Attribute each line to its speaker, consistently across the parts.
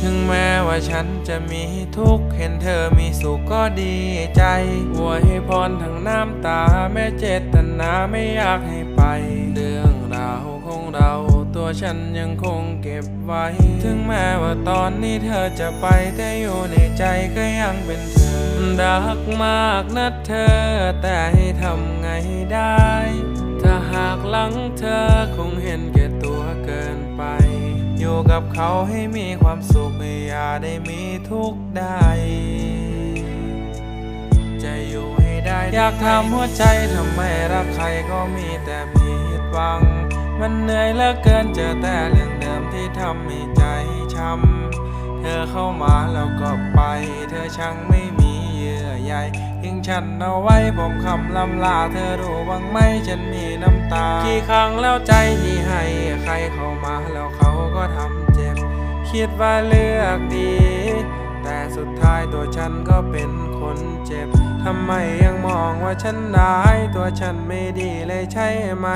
Speaker 1: ถึงแม้ว่าฉันจะมีทุกข์ เห็นเธอมีสุขก็ดีใจอวยพรทั้งน้ำตาแม่เจตนาไม่อยากให้ไป เรื่องราวของเราตัวฉันยังคงเก็บไว้ ถึงแม้ว่าตอนนี้เธอจะไปแต่อยู่ในใจก็ยังเป็นเธอ รักมากนะเธอ แต่ให้ทำไงได้ ถ้าหากหลังเธอคงเห็นแก่ตัวเกินไป กับเขาให้มีความสุขอย่าได้มีทุกข์ใดจะอยู่ให้ได้ อยากทำหัวใจทำไมรักใครก็มีแต่ผิดหวัง มันเหนื่อยเหลือเกินเจอแต่เรื่องเดิมที่ทำให้ใจช้ำเธอเข้ามาแล้วก็ไป เธอช่างไม่ ยื่อใยทิ้งฉันเอาไว้ผมคำลำลาเธอรู้บ้างไหมฉันมีน้ำตากี่ครั้งแล้วใจที่ให้ใครเข้ามาแล้วเขาก็ทำเจ็บ คิดว่าเลือกดี แต่สุดท้ายตัวฉันก็เป็นคนเจ็บทำไมยังมองว่าฉันร้ายตัวฉันไม่ดีเลยใช่ไหม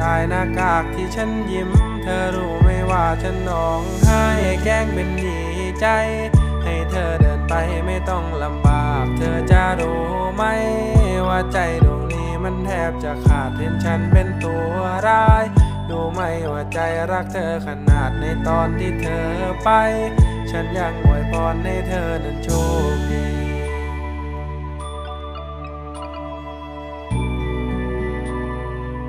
Speaker 1: ตายหน้ากากที่ฉันยิ้ม เธอรู้ไหมว่าฉันร้องไห้แกล้งเป็นดีใจ ให้เธอเดิน ไปไม่ต้องลำบาก เธอจะรู้ไหม ว่าใจดวงนี้มันแทบจะขาดเห็นฉันเป็นตัวร้าย ดูไหมว่าใจรักเธอขนาดในตอนที่เธอไป ฉันยังอวยพรให้เธอนั้นโชค